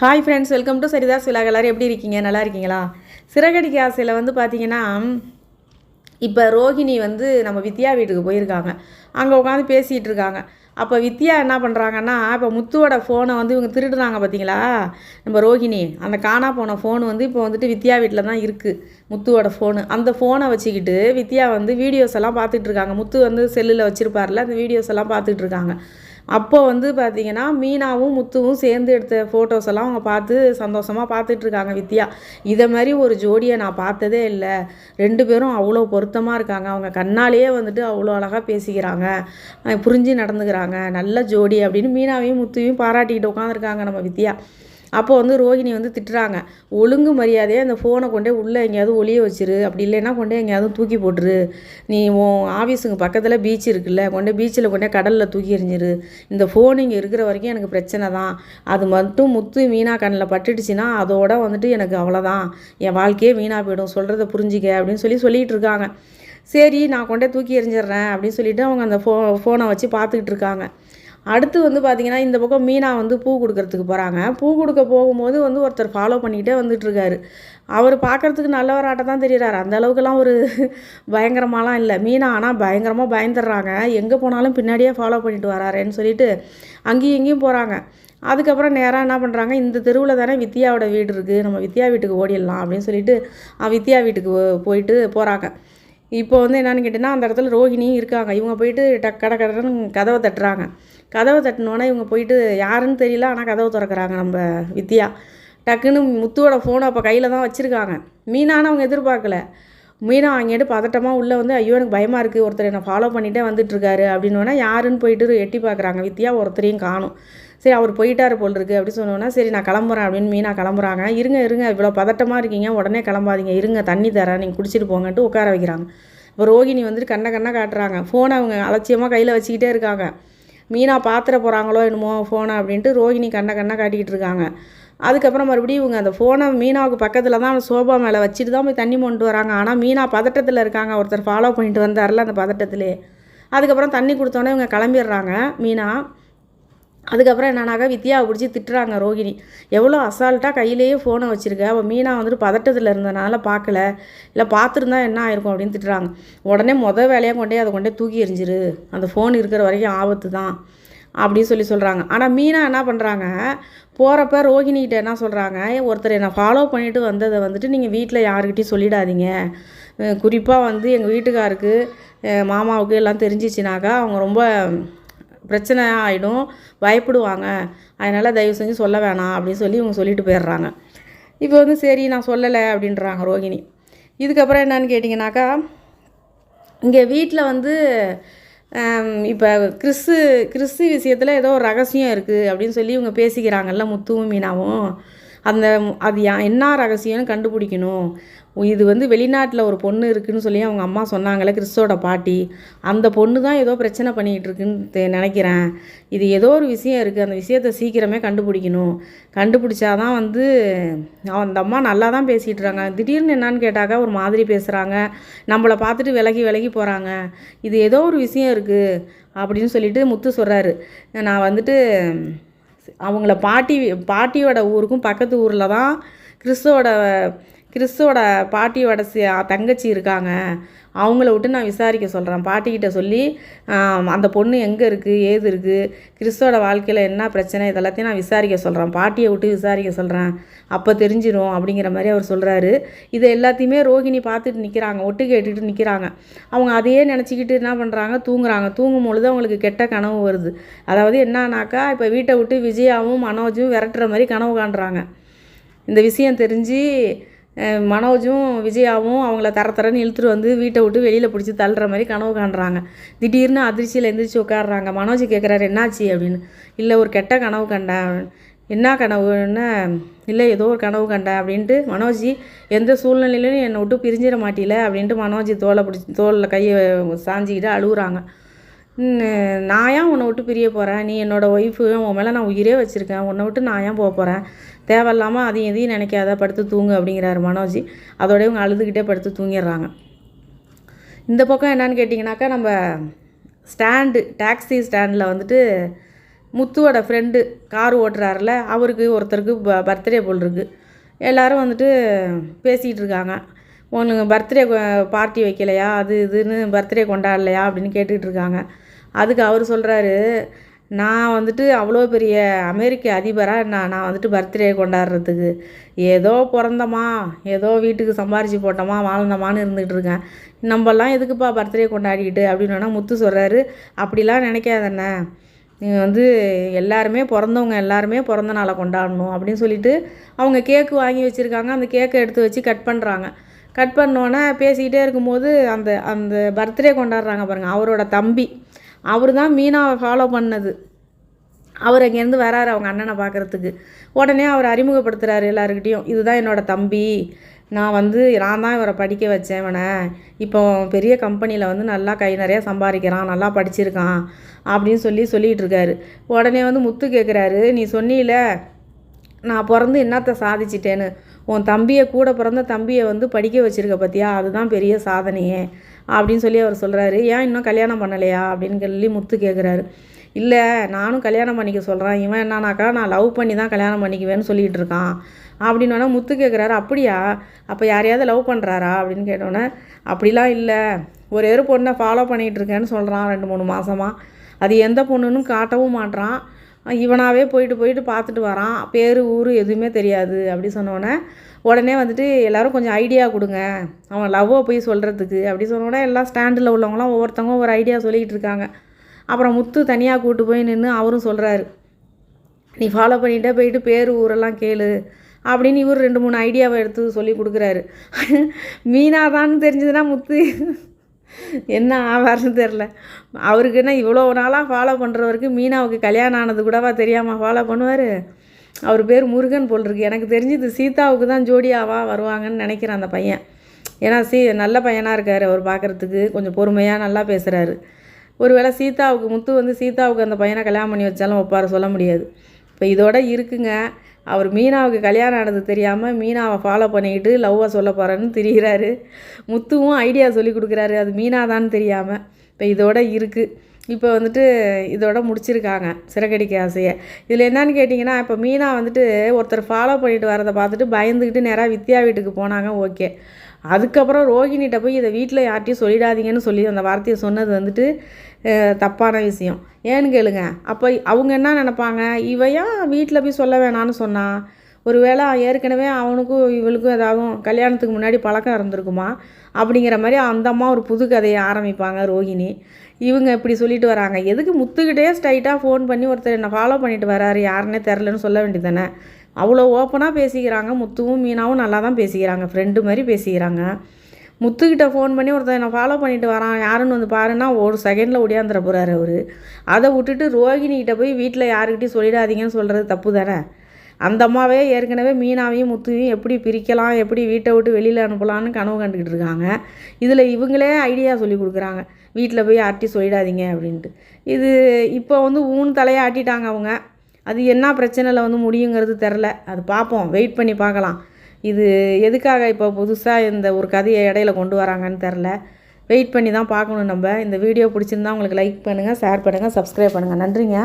Hi friends welcome to Saritha's vlog எப்படி இருக்கீங்க? நல்லா இருக்கீங்களா? சிறகடிக்க ஆசையில் வந்து பார்த்தீங்கன்னா இப்போ ரோஹிணி வந்து நம்ம வித்யா வீட்டுக்கு போயிருக்காங்க. அங்கே உட்காந்து பேசிகிட்டு இருக்காங்க. அப்போ வித்யா என்ன பண்ணுறாங்கன்னா இப்போ முத்துவோட ஃபோனை வந்து இவங்க திருடுறாங்க பார்த்தீங்களா நம்ம ரோஹிணி அந்த காணா போன ஃபோன் வந்து இப்போ வந்துட்டு வித்யா வீட்டில் தான் இருக்குது முத்துவோட ஃபோனு அந்த ஃபோனை வச்சுக்கிட்டு வித்யா வந்து வீடியோஸ் எல்லாம் பார்த்துட்டு இருக்காங்க. முத்து வந்து செல்லில் வச்சுருப்பார்ல அந்த வீடியோஸ் எல்லாம் பார்த்துட்டு இருக்காங்க. அப்போ வந்து பார்த்தீங்கன்னா மீனாவும் முத்துவும் சேர்ந்து எடுத்த ஃபோட்டோஸ் எல்லாம் அவங்க பார்த்து சந்தோஷமாக பார்த்துட்ருக்காங்க வித்யா. இதை மாதிரி ஒரு ஜோடியை நான் பார்த்ததே இல்லை. ரெண்டு பேரும் அவ்வளோ பொருத்தமாக இருக்காங்க. அவங்க கண்ணாலேயே வந்துட்டு அவ்வளோ அழகாக பேசிக்கிறாங்க. புரிஞ்சு நடந்துக்கிறாங்க. நல்ல ஜோடி அப்படின்னு மீனாவையும் முத்துவையும் பாராட்டிக்கிட்டு உட்காந்துருக்காங்க நம்ம வித்யா. அப்போ வந்து ரோஹிணி வந்து திட்டுறாங்க ஒழுங்கு மரியாதையாக அந்த ஃபோனை கொண்டே உள்ளே எங்கேயாவது ஒளிய வச்சிரு அப்படி இல்லைன்னா கொண்டே எங்கேயாவது தூக்கி போட்டுரு. நீ உன் ஆஃபீஸுக்கு பக்கத்தில் பீச் இருக்குல்ல கொண்டே பீச்சில் கொண்டே கடலில் தூக்கி எறிஞ்சிரு. இந்த ஃபோன் இங்கே இருக்கிற வரைக்கும் எனக்கு பிரச்சனை தான். அது மட்டும் முத்து மீனா கண்ணில் பட்டுடுச்சுன்னா அதோட வந்துட்டு எனக்கு அவ்வளோதான் என் வாழ்க்கையே வீணாக போயிடும். சொல்கிறத புரிஞ்சிக்க அப்படின்னு சொல்லி சொல்லிகிட்டு இருக்காங்க. சரி நான் கொண்டே தூக்கி எறிஞ்சிடுறேன் அப்படின்னு சொல்லிட்டு அவங்க அந்த ஃபோ ஃபோனை வச்சு பார்த்துக்கிட்டு இருக்காங்க. அடுத்து வந்து பார்த்திங்கன்னா இந்த பக்கம் மீனா வந்து பூ கொடுக்கறதுக்கு போகிறாங்க பூ கொடுக்க போகும்போது வந்து ஒருத்தர் ஃபாலோ பண்ணிக்கிட்டே வந்துட்டுருக்காரு. அவர் பார்க்குறதுக்கு நல்லவராட்டம் தான் தெரியுறாரு. அந்த அளவுக்குலாம் ஒரு பயங்கரமாலாம் இல்லை. மீனா ஆனால் பயங்கரமாக பயந்துடுறாங்க. எங்கே போனாலும் பின்னாடியே ஃபாலோ பண்ணிட்டு வராரேன்னு சொல்லிட்டு அங்கேயும் இங்கேயும் போகிறாங்க அதுக்கப்புறம் நேராக என்ன பண்ணுறாங்க இந்த தெருவில் தானே வித்யாவோட வீடு இருக்குது நம்ம வித்யா வீட்டுக்கு ஓடிடலாம் அப்படின்னு சொல்லிட்டு வித்யா வீட்டுக்கு போ- போயிட்டு போகிறாங்க இப்போ வந்து என்னென்னு கேட்டிங்கன்னா அந்த இடத்துல ரோஹிணியும் இருக்காங்க. இவங்க போயிட்டு டக் கட கடன்னு கதவை தட்டுறாங்க. கதவை தட்டினோன்னே இவங்க போயிட்டு யாருன்னு தெரியல ஆனால் கதவை திறக்கறாங்க நம்ம வித்யா. டக்குன்னு முத்துவோட ஃபோனை அப்போ கையில் தான் வச்சுருக்காங்க. மீனான அவங்க எதிர்பார்க்கல. மீனா வாங்கிட்டு பதட்டமாக உள்ளே வந்து ஐயோ எனக்கு பயமாக இருக்குது ஒருத்தர் என்னை ஃபாலோ பண்ணிகிட்டே வந்துட்டுருக்காரு. அப்படின்னோடனே யாருன்னு போயிட்டு எட்டி பார்க்குறாங்க வித்தியா ஒருத்தரையும் காணும். சரி அவர் போயிட்டார் போல் இருக்குது அப்படின்னு சொன்னோன்னா சரி நான் கிளம்புறேன் அப்படின்னு மீனா கிளம்புறாங்க. இருங்க இருங்க இவ்வளோ பதட்டமாக இருக்கீங்க உடனே கிளம்பாதீங்க. இருங்க தண்ணி தரேன் நீங்கள் குடிச்சிட்டு போங்கன்ட்டு உட்கார வைக்கிறாங்க. இப்போ ரோகிணி வந்துட்டு கண்ணை கண்ணை காட்டுறாங்க. ஃபோனை அவங்க அலட்சியமாக கையில் வச்சுக்கிட்டே இருக்காங்க. மீனா பாத்திர போகிறாங்களோ என்னமோ ஃபோனை அப்படின்ட்டு ரோஹிணி கண்ணை கண்ணை காட்டிக்கிட்டு இருக்காங்க. அதுக்கப்புறம் மறுபடியும் இவங்க அந்த ஃபோனை மீனாவுக்கு பக்கத்தில் தான் சோபா மேலே வச்சுட்டு தான் போய் தண்ணி கொண்டு வராங்க. ஆனால் மீனா பதட்டத்தில் இருக்காங்க. ஒருத்தர் ஃபாலோ பண்ணிட்டு வந்தார்ல அந்த பதட்டத்திலே. அதுக்கப்புறம் தண்ணி கொடுத்தோன்னே இவங்க கிளம்பிடுறாங்க. மீனா அதுக்கப்புறம் என்னன்னாக்கா வித்யாவை பிடிச்சி திட்டுறாங்க ரோகிணி. எவ்வளோ அசால்ட்டாக கையிலேயே ஃபோனை வச்சுருக்க? அவள் மீனா வந்துட்டு பதட்டத்தில் இருந்தனால பார்க்கல. இல்லை பார்த்துருந்தா என்ன ஆயிருக்கும் அப்படின்னு திட்டுறாங்க. உடனே மொதல் வேலையாக கொண்டே அதை கொண்டே தூக்கி எறிஞ்சிரு. அந்த ஃபோன் இருக்கிற வரைக்கும் ஆபத்து தான் அப்படின்னு சொல்லி சொல்கிறாங்க ஆனால் மீனா என்ன பண்ணுறாங்க போகிறப்ப ரோஹிணிகிட்ட என்ன சொல்கிறாங்க ஒருத்தர் என்னை ஃபாலோ பண்ணிட்டு வந்ததை வந்துட்டு நீங்கள் வீட்டில் யாருக்கிட்டையும் சொல்லிடாதீங்க. குறிப்பாக வந்து எங்கள் வீட்டுக்காருக்கு மாமாவுக்கு எல்லாம் தெரிஞ்சிச்சுனாக்கா அவங்க ரொம்ப பிரச்சனை ஆகிடும் பயப்படுவாங்க. அதனால் தயவு செஞ்சு சொல்ல வேணாம் அப்படின்னு சொல்லி இவங்க சொல்லிட்டு போயிடுறாங்க. இப்போ வந்து சரி நான் சொல்லலை அப்படின்றாங்க ரோகிணி இதுக்கப்புறம் என்னன்னு கேட்டிங்கனாக்கா இங்கே வீட்டில் வந்து இப்போ கிறிஸ்து கிறிஸ்து விஷயத்தில் ஏதோ ஒரு ரகசியம் இருக்குது அப்படின்னு சொல்லி இவங்க பேசிக்கிறாங்கல்ல முத்துவும் மீனாவும். அந்த அது யா- என்ன ரகசியம்னு கண்டுபிடிக்கணும். இது வந்து வெளிநாட்டில் ஒரு பொண்ணு இருக்குதுன்னு சொல்லி அவங்க அம்மா சொன்னாங்களே கிறிஸ்தோட பாட்டி. அந்த பொண்ணு தான் ஏதோ பிரச்சனை பண்ணிகிட்டு இருக்குன்னு தெ- நினைக்கிறேன். இது ஏதோ ஒரு விஷயம் இருக்குது அந்த விஷயத்தை சீக்கிரமே கண்டுபிடிக்கணும். கண்டுபிடிச்சாதான் வந்து அந்த அம்மா நல்லா தான் பேசிகிட்டு இருக்காங்க திடீர்னு என்னான்னு கேட்டாக்கா ஒரு மாதிரி பேசுகிறாங்க நம்மளை பார்த்துட்டு விலகி விலகி போகிறாங்க இது ஏதோ ஒரு விஷயம் இருக்குது அப்படின்னு சொல்லிட்டு முத்து சொல்கிறாரு நான் வந்துட்டு அவங்கள பாட்டி பாட்டியோட ஊருக்கும் பக்கத்து ஊரில் தான் கிறிஸ்துவோட கிறிஸ்துவோட பாட்டியோட தங்கச்சி இருக்காங்க. அவங்கள விட்டு நான் விசாரிக்க சொல்கிறேன் பாட்டிக்கிட்ட சொல்லி அந்த பொண்ணு எங்கே இருக்குது ஏது இருக்குது கிறிஸ்துவோட வாழ்க்கையில் என்ன பிரச்சனை? இதெல்லாத்தையும் நான் விசாரிக்க சொல்கிறேன் பாட்டியை விட்டு விசாரிக்க சொல்கிறேன் அப்போ தெரிஞ்சிடும் அப்படிங்கிற மாதிரி அவர் சொல்கிறாரு இதை எல்லாத்தையுமே ரோகிணி பார்த்துட்டு நிற்கிறாங்க ஒட்டு கேட்டுக்கிட்டு நிற்கிறாங்க அவங்க அதையே நினச்சிக்கிட்டு என்ன பண்ணுறாங்க தூங்குறாங்க. தூங்கும் பொழுது அவங்களுக்கு கெட்ட கனவு வருது. அதாவது என்னன்னாக்கா இப்போ வீட்டை விட்டு விஜயாவும் மனோஜும் விரட்டுற மாதிரி கனவு காண்றாங்க. இந்த விஷயம் தெரிஞ்சு மனோஜும் விஜயாவும் அவங்கள தர தரன்னு இழுத்துட்டு வந்து வீட்டை விட்டு வெளியில் பிடிச்சி தள்ளுற மாதிரி கனவு காண்றாங்க. திடீர்னு அதிர்ச்சியில் எந்திரிச்சு உட்காடுறாங்க மனோஜ் கேட்குறாரு என்னாச்சு? அப்படின்னு. இல்லை ஒரு கெட்ட கனவு கண்டேன் என்ன கனவுன்னு? இல்லை ஏதோ ஒரு கனவு கண்டேன் அப்படின்ட்டு மனோஜி எந்த சூழ்நிலையிலும் என்னை விட்டு பிரிஞ்சிட மாட்டில. அப்படின்ட்டு மனோஜி தோலை பிடிச்சி தோளில் கையை சாஞ்சிக்கிட்டு அழுகுறாங்க. நான் ஏன் உன்னை விட்டு பிரிய போகிறேன் நீ என்னோடய ஒய்ஃபு உன் மேலே நான் உயிரே வச்சுருக்கேன். உன்னை விட்டு நான் ஏன் போக போகிறேன் தேவையில்லாமல் அதையும் இதையும் நினைக்காத படுத்து தூங்கு அப்படிங்கிறாரு மனோஜ். அதோட இவங்க அழுதுகிட்டே படுத்து தூங்கிடுறாங்க. இந்த பக்கம் என்னன்னு கேட்டிங்கனாக்கா நம்ம ஸ்டாண்டு டாக்ஸி ஸ்டாண்டில் வந்துட்டு முத்துவோட ஃப்ரெண்டு கார் ஓட்டுறாருல அவருக்கு ஒருத்தருக்கு ப பர்த்டே போல் இருக்குது எல்லோரும் வந்துட்டு பேசிகிட்டு இருக்காங்க. உனக்கு பர்த்டே பார்ட்டி வைக்கலையா அது இதுன்னு பர்த்டே கொண்டாடலையா அப்படின்னு கேட்டுக்கிட்டு இருக்காங்க. அதுக்கு அவர் சொல்கிறாரு நான் வந்துட்டு அவ்வளோ பெரிய அமெரிக்க அதிபராக நான் நான் வந்துட்டு பர்த்டே கொண்டாடுறதுக்கு. ஏதோ பிறந்தோமா ஏதோ வீட்டுக்கு சம்பாரித்து போட்டோமா வாழ்ந்தமான்னு இருந்துகிட்டு இருக்கேன். நம்மலாம் எதுக்குப்பா பர்த்டே கொண்டாடிக்கிட்டு அப்படின்னு முத்து சொல்கிறாரு அப்படிலாம் நினைக்காதண்ணே. நீங்கள் வந்து எல்லாருமே பிறந்தவங்க எல்லாருமே பிறந்த நாளை கொண்டாடணும் அப்படின்னு சொல்லிட்டு அவங்க கேக்கு வாங்கி வச்சுருக்காங்க. அந்த கேக்கை எடுத்து வச்சு கட் பண்ணுறாங்க கட் பண்ணோன்னே பேசிக்கிட்டே இருக்கும்போது அந்த அந்த பர்த்டே கொண்டாடுறாங்க பாருங்கள் அவரோட தம்பி. அவர் தான் மீனாவை ஃபாலோ பண்ணது. அவர் அங்கேருந்து வராரு அவங்க அண்ணனை பார்க்குறதுக்கு. உடனே அவர் அறிமுகப்படுத்துகிறாரு எல்லாருக்கிட்டேயும் இதுதான் என்னோடய தம்பி. நான் வந்து நான் தான் இவரை படிக்க வச்சேன் இவனை. இப்போ பெரிய கம்பெனியில் வந்து நல்லா கை நிறையா சம்பாதிக்கிறான் நல்லா படிச்சிருக்கான் அப்படின்னு சொல்லி சொல்லிகிட்டு இருக்காரு. உடனே வந்து முத்து கேட்குறாரு நீ சொன்னீல நான் பிறந்து என்னத்தை சாதிச்சிட்டேன்னு? உன் தம்பியை கூட பிறந்த தம்பியை வந்து படிக்க வச்சுருக்க பார்த்தியா அதுதான் பெரிய சாதனையே. அப்படின்னு சொல்லி அவர் சொல்கிறாரு ஏன் இன்னும் கல்யாணம் பண்ணலையா? அப்படின்னு சொல்லி முத்து கேட்குறாரு இல்லை நானும் கல்யாணம் பண்ணிக்க சொல்கிறேன் இவன் என்னன்னாக்கா நான் லவ் பண்ணி தான் கல்யாணம் பண்ணிக்குவேன்னு சொல்லிகிட்டு இருக்கான். அப்படின்னு முத்து கேட்குறாரு அப்படியா? அப்போ யாரையாவது லவ் பண்ணுறாரா அப்படின்னு கேட்டோன்னே அப்படிலாம் இல்லை. ஒரே ஒரு பொண்ணை ஃபாலோ பண்ணிகிட்டு இருக்கேன்னு சொல்கிறான் ரெண்டு மூணு மாதமாக அது எந்த பொண்ணுன்னு காட்டவும் மாட்றான். இவனாகவே போயிட்டு போயிட்டு பார்த்துட்டு வரான். பேர் ஊர் எதுவுமே தெரியாது அப்படி சொன்னோடனே உடனே வந்துட்டு எல்லோரும் கொஞ்சம் ஐடியா கொடுங்க. அவன் லவ்வை போய் சொல்கிறதுக்கு அப்படி சொன்னோடனே எல்லாம் ஸ்டாண்டில் உள்ளவங்களாம் ஒவ்வொருத்தவங்க ஒரு ஐடியா சொல்லிக்கிட்டு இருக்காங்க. அப்புறம் முத்து தனியாக கூட்டு போய் நின்று அவரும் சொல்கிறாரு நீ ஃபாலோ பண்ணிகிட்டே போயிட்டு பேர் ஊரெல்லாம் கேளு அப்படின்னு இவர் ரெண்டு மூணு ஐடியாவை எடுத்து சொல்லி கொடுக்குறாரு. மீனாதான்னு தெரிஞ்சதுன்னா முத்து என்ன ஆவார்னு தெரில அவருக்கு என்ன இவ்வளோ நாளாக ஃபாலோ பண்ணுறவருக்கு மீனாவுக்கு கல்யாணம் ஆனது கூடவா தெரியாமல் ஃபாலோ பண்ணுவார்? அவர் பேர் முருகன் போல் இருக்கு எனக்கு தெரிஞ்சது சீதாவுக்கு தான் ஜோடியாவா வருவாங்கன்னு நினைக்கிறேன் அந்த பையன். ஏன்னா சீ நல்ல பையனாக இருக்கார் அவர் பார்க்குறதுக்கு. கொஞ்சம் பொறுமையாக நல்லா பேசுகிறாரு ஒருவேளை சீதாவுக்கு முத்து வந்து சீதாவுக்கு அந்த பையனை கல்யாணம் பண்ணி வச்சாலும் ஒப்பார சொல்ல முடியாது. இப்போ இதோட இருக்குங்க. அவர் மீனாவுக்கு கல்யாணம் ஆனது தெரியாமல் மீனாவை ஃபாலோ பண்ணிக்கிட்டு லவ்வாக சொல்ல போகிறேன்னு தெரிகிறாரு முத்துவும் ஐடியா சொல்லி கொடுக்குறாரு. அது மீனாதான்னு தெரியாமல் இப்போ இதோட இருக்குது இப்போ வந்துட்டு இதோட முடிச்சிருக்காங்க. சிறகடிக்க ஆசையை. இதில் என்னன்னு கேட்டிங்கன்னா இப்போ மீனா வந்துட்டு ஒருத்தர் ஃபாலோ பண்ணிட்டு வரதை பார்த்துட்டு பயந்துக்கிட்டு நேராக வித்யா வீட்டுக்கு போனாங்க. ஓகே அதுக்கப்புறம் ரோஹிணிகிட்ட போய் இதை வீட்டில் யார்ட்டையும் சொல்லிடாதீங்கன்னு சொல்லி அந்த வார்த்தையை சொன்னது வந்துட்டு தப்பான விஷயம். ஏன்னு கேளுங்க. அப்போ அவங்க என்ன நினப்பாங்க? இவையா வீட்டில் போய் சொல்ல வேணான்னு சொன்னான் ஒரு வேளை ஏற்கனவே அவனுக்கும் இவளுக்கும் ஏதாவது கல்யாணத்துக்கு முன்னாடி பழக்கம் இருந்திருக்குமா? அப்படிங்கிற மாதிரி அந்த அம்மா ஒரு புது கதையை ஆரம்பிப்பாங்க ரோஹிணி இவங்க இப்படி சொல்லிட்டு வராங்க. எதுக்கு முத்துக்கிட்டே ஸ்ட்ரைட்டாக ஃபோன் பண்ணி ஒருத்தர் என்னை ஃபாலோ பண்ணிட்டு வராரு யாருன்னே தெரிலன்னு சொல்ல வேண்டியது தானே? அவ்வளோ ஓப்பனாக பேசிக்கிறாங்க. முத்துவும் மீனாவும் நல்லா தான் பேசிக்கிறாங்க. ஃப்ரெண்டு மாதிரி பேசிக்கிறாங்க. முத்துக்கிட்ட ஃபோன் பண்ணி ஒருத்தர் என்னை ஃபாலோ பண்ணிட்டு வரான். யாருன்னு வந்து பாருன்னா ஒரு செகண்டில் ஒடியாந்துட போகிறாரு அவர். அதை விட்டுட்டு ரோகிணிகிட்ட போய் வீட்டில் யாருக்கிட்டையும் சொல்லிடாதீங்கன்னு சொல்கிறது தப்பு தானே? அந்த அம்மாவே ஏற்கனவே மீனாவையும் முத்துவையும் எப்படி பிரிக்கலாம் எப்படி வீட்டை விட்டு வெளியில் அனுப்பலான்னு கனவு கண்டுக்கிட்டு இருக்காங்க. இதில் இவங்களே ஐடியா சொல்லி கொடுக்குறாங்க. வீட்டில் போய் ஆட்டி சொல்லிடாதீங்க அப்படின்ட்டு. இது இப்போ வந்து ஊன் தலையை ஆட்டிட்டாங்க அவங்க. அது என்ன பிரச்சனையில் வந்து முடியுங்கிறது தெரில. அது பார்ப்போம். வெயிட் பண்ணி பார்க்கலாம். இது எதுக்காக இப்போ புதுசாக இந்த ஒரு கதையை இடையில கொண்டு வராங்கன்னு தெரில. வெயிட் பண்ணி தான் பார்க்கணும் நம்ம. இந்த வீடியோ பிடிச்சிருந்தா உங்களுக்கு லைக் பண்ணுங்கள் ஷேர் பண்ணுங்கள் சப்ஸ்கிரைப் பண்ணுங்கள் நன்றிங்க.